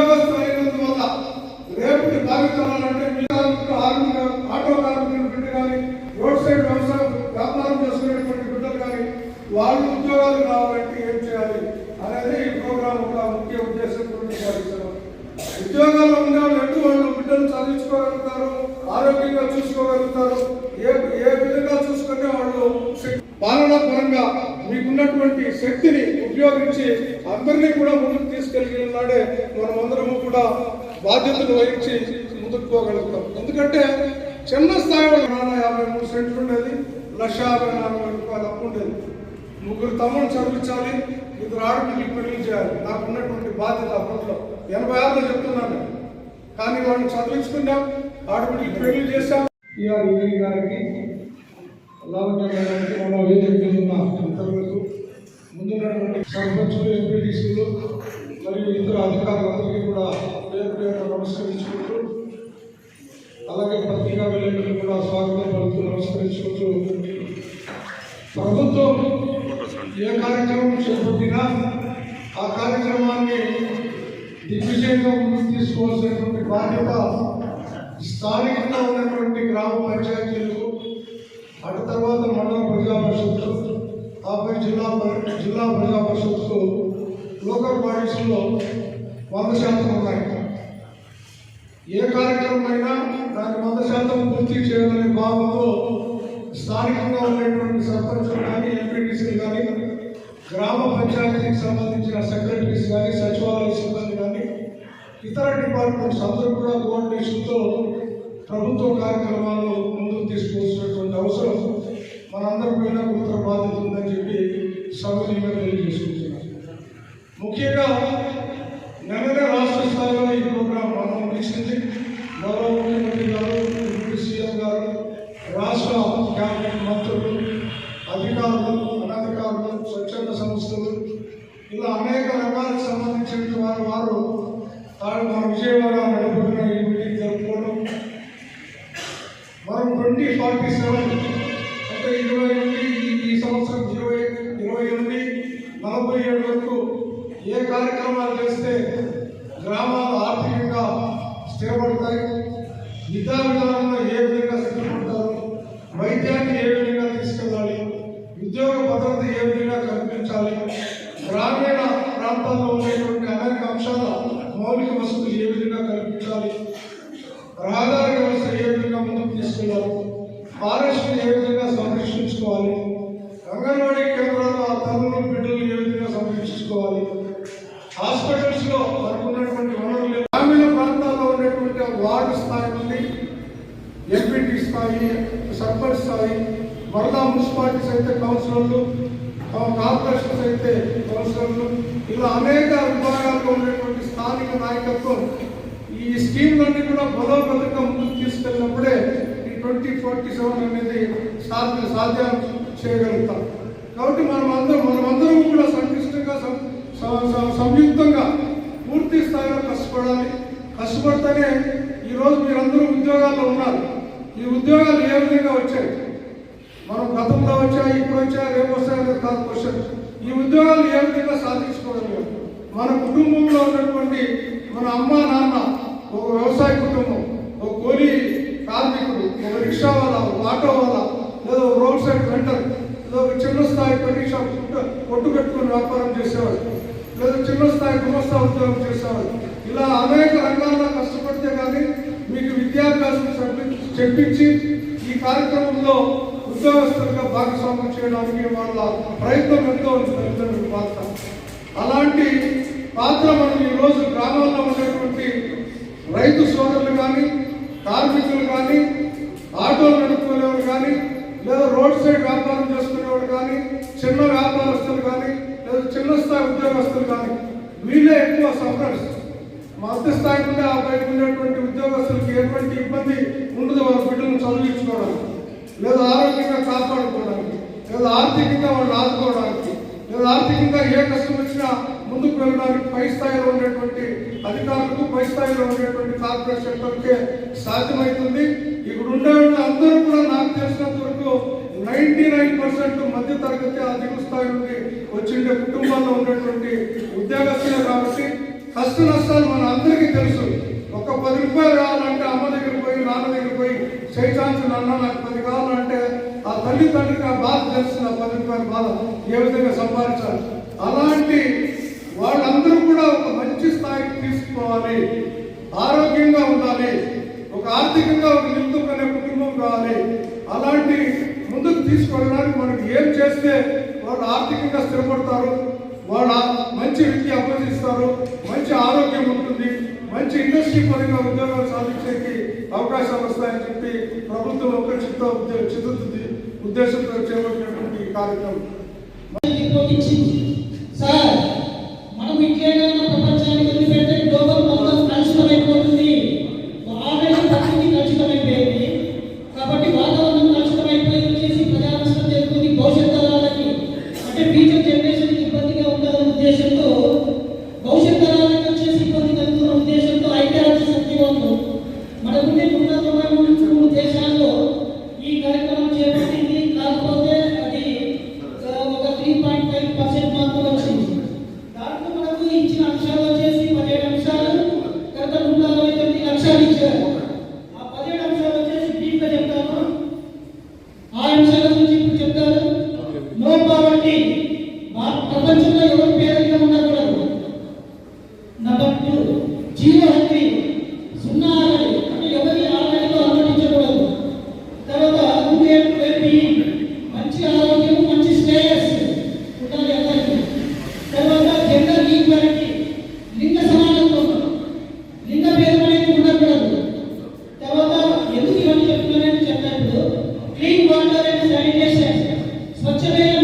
ఉద్యోగస్తులు అయినందువల్ల రేపటి భావితరాలంటే మీ army auto కార్మికులు బిడ్డ కానీ రోడ్ సైడ్ వ్యవసాయం వ్యాపారం చేసుకునేటువంటి బిడ్డలు కానీ వాళ్ళు ఉద్యోగాలు రావాలంటే ఏం చేయాలి అనేది ఈ ప్రోగ్రాం ఒక ముఖ్య ఉద్దేశం కార్యక్రమం. ఉద్యోగాల్లో ఉన్న వాళ్ళు ఎటు వాళ్ళు బిడ్డలు చదివించుకోగలుగుతారు ఆరోగ్యంగా చూసుకోగలుగుతారు ఏ ఏ విధంగా చూసుకుంటే వాళ్ళు పాలన పరంగా మీకున్నటువంటి శక్తిని ఉపయోగించి అందరినీ కూడా ముందుకు తీసుకెళ్ళిన నాడే మన బాధ్యతలు వహించి ముందుకు పోగలుగుతాం. ఎందుకంటే చిన్న స్థాయిలో నాన్న యాభై మూడు సెంట్లు ఉండేది లక్ష యాభై నాలుగు వేల రూపాయలు అప్పు ఉండేది. ముగ్గురు తమ్ముడు చదివించాలి ఇద్దరు ఆడపిల్లకి పెళ్ళి చేయాలి. నాకు ఉన్నటువంటి బాధ్యత అప్పట్లో. ఎనభై ఆరులో చెప్తున్నాను. కానీ వాళ్ళని చదివించుకున్నాం ఆడపిల్లకి పెళ్ళి చేశాం. టిఆర్ ఈవీ గారికి లావణ్య గారికి ఉన్న ముందున్నటువంటి సర్పంచులు ఎంపీటీసీలు మరియు ఇతర అధికారులందరికీ కూడా పేరు పేరు నమస్కరించుకుంటూ అలాగే పత్రికా విలేకరులు కూడా స్వాగతం పలుకుతూ నమస్కరించుకుంటూ ప్రభుత్వం ఏ కార్యక్రమం చేపట్టినా ఆ కార్యక్రమాన్ని దిగ్విజయంగా ముందుకు తీసుకోవాల్సినటువంటి బాధ్యత స్థానికంగా ఉన్నటువంటి గ్రామ పంచాయతీలకు అటు తర్వాత మండల ప్రజా పరిషత్తు ఆపై జిల్లా జిల్లా ప్రజా పరిషత్కు లోకల్ బాడీస్లో వంద శాతం ఉన్నాయి. ఏ కార్యక్రమం అయినా దాని వంద శాతం పూర్తి చేయాలనే భావంతో స్థానికంగా ఉన్నటువంటి సర్పంచులు కానీ ఎంపీటీసీలు కానీ గ్రామ పంచాయతీకి సంబంధించిన సెక్రటరీస్ కానీ సచివాలయ సిబ్బంది కానీ ఇతర డిపార్ట్మెంట్స్ అందరూ కూడా కోఆర్డినేషన్తో ప్రభుత్వ కార్యక్రమాలు ముందుకు తీసుకోవాల్సినటువంటి అవసరం మనందరి పైన గురుతర బాధ్యత ఉందని చెప్పి సౌకర్యంగా తెలియజేసుకుంటున్నాను స్థిరపడతాయి. విద్యా విధానంలో ఏ విధంగా స్థిరపడతారు? వైద్యాన్ని ఏ విధంగా తీసుకెళ్ళాలి? ఉద్యోగ భద్రత ఏ విధంగా కల్పించాలి? గ్రామీణ ప్రాంతాల్లో ఉండేటువంటి అనేక అంశాల మౌలిక వసతులు ఏ విధంగా కల్పించాలి? రహదారి వ్యవస్థ ఏ విధంగా ముందుకు తీసుకెళ్ళాలి? ఫారెస్ట్ని ఏ విధంగా సంరక్షించుకోవాలి? అంగన్వాడీ కేంద్రాల్లో ఆ తల్లులు బిడ్డలు ఏ విధంగా సంరక్షించుకోవాలి? హాస్పిటల్స్లో మనకున్నటువంటి వనరులు గ్రామీణ ప్రాంతాల్లో ఉన్నటువంటి వార్డు స్థాయి నుండి ఎంపీటీ స్థాయి సర్పంచ్ స్థాయి వరదా మున్సిపాలిటీస్ అయితే కౌన్సిలర్లు ఆ కార్పొరేషన్స్ అయితే కౌన్సిలర్లు ఇలా అనేక విభాగాల్లో ఉండేటువంటి స్థానిక నాయకత్వం ఈ స్కీమ్లన్నీ కూడా బలోపేతంగా ముందుకు తీసుకెళ్ళినప్పుడే ఈ ట్వంటీ ఫార్టీ సెవెన్ అనేది సాధ్య సాధ్యం చేయగలుగుతాం. కాబట్టి మనం అందరం మనమందరం కూడా సంక్లిష్టంగా సంయుక్తంగా పూర్తి స్థాయిలో కష్టపడాలి. కష్టపడితేనే ఈరోజు మీరందరూ ఉద్యోగాల్లో ఉన్నారు. ఈ ఉద్యోగాలు ఏ విధంగా వచ్చాయి? మనం గతంలో వచ్చా ఇప్పుడు వచ్చా రేపు వస్తాయనేది కాదు క్వశ్చన్ ఈ ఉద్యోగాలు ఏ విధంగా సాధించుకోగలిగాం మన కుటుంబంలో ఉన్నటువంటి మన అమ్మ నాన్న ఒక వ్యవసాయ కుటుంబం ఒక కూలీ కార్మికుడు ఒక రిక్షా వాళ్ళ ఒక ఆటో వాళ్ళ లేదా ఒక రోడ్ సైడ్ వెంటర్ లేదా ఒక చిన్న స్థాయి పరీక్ష షాప్ కొట్టు- పెట్టుకుని వ్యాపారం చేసేవాడు లేదా చిన్న స్థాయి గుమస్తా ఉద్యోగం చేసేవాడు. ఇలా అనేక రంగాల్లో కష్టపడితే కానీ మీకు విద్యాభ్యాసం చెప్పి- చెప్పించి ఈ కార్యక్రమంలో ఉద్యోగస్తులుగా భాగస్వామ్యం చేయడానికి వాళ్ళ ప్రయత్నం ఎంతో తల్లిదండ్రుల పాత్ర అలాంటి పాత్ర మనం ఈరోజు గ్రామాల్లో ఉండేటువంటి రైతు సోదరులు కానీ కార్మికులు కానీ ఆటోలు నడుపుకునేవారు కానీ లేదా రోడ్ సైడ్ వ్యాపారం చేసుకునేవాడు కానీ చిన్న వ్యాపారస్తులు కానీ లేదా చిన్న స్థాయి ఉద్యోగస్తులు కానీ వీళ్ళే ఎక్కువ సఫరర్స్. మధ్య స్థాయి నుండి ఆ బయట ఉన్నటువంటి ఉద్యోగస్తులకి ఎటువంటి ఇబ్బంది ఉండదు వాళ్ళ బిడ్డలను చదివించుకోవడానికి. లేదా ఆరోగ్యంగా కాపాడుకోవడానికి. లేదా ఆర్థికంగా వాళ్ళు ఆదుకోవడానికి లేదా ఆర్థికంగా ఏ కష్టం వచ్చినా ముందుకు వెళ్ళడానికి పై స్థాయిలో ఉండేటువంటి అధికారులకు పై స్థాయిలో ఉండేటువంటి కార్పొరేట్ సెక్టర్కే సాధ్యమవుతుంది ఇక్కడ ఉండేవాళ్ళు అందరూ కూడా నాకు తెలిసినంత వరకు నైంటీ నైన్ పర్సెంట్ మధ్య తరగతి ఆ దిగువ స్థాయి నుండి వచ్చిండే కుటుంబాల్లో ఉండేటువంటి ఉద్యోగస్తులే కాబట్టి కష్ట నష్టాలు మన అందరికీ తెలుసు. ఒక పది రూపాయలు కావాలంటే అమ్మ దగ్గర పోయి నాన్న దగ్గర పోయి చేయించాల్సి నాన్న నాకు పది కావాలంటే ఆ తల్లి తండ్రికి ఆ బాధ తెలుస్తుంది ఆ పది రూపాయల బాధ ఏ విధంగా సంపాదించాలి? అలాంటి వాళ్ళందరూ కూడా ఒక మంచి స్థాయికి తీసుకోవాలి. ఆరోగ్యంగా ఉండాలి. ఒక ఆర్థికంగా ఒక నిందుకునే కుటుంబం కావాలి. అలాంటి ముందుకు తీసుకెళ్ళడానికి మనకి ఏం చేస్తే వాళ్ళు ఆర్థికంగా స్థిరపడతారు? వాళ్ళ మంచి విద్య అభ్యసిస్తారు మంచి ఆరోగ్యం ఉంటుంది మంచి ఇండస్ట్రీ పరంగా ఉద్యోగాలు సాధించేకి అవకాశాలు వస్తాయని చెప్పి ప్రభుత్వం ఒక చిత్త చిత్తుంది ఉద్దేశంతో చేపట్టినటువంటి కార్యక్రమం. క్లీన్ వాటర్ అండ్ శానిటేషన్ స్వచ్ఛమైన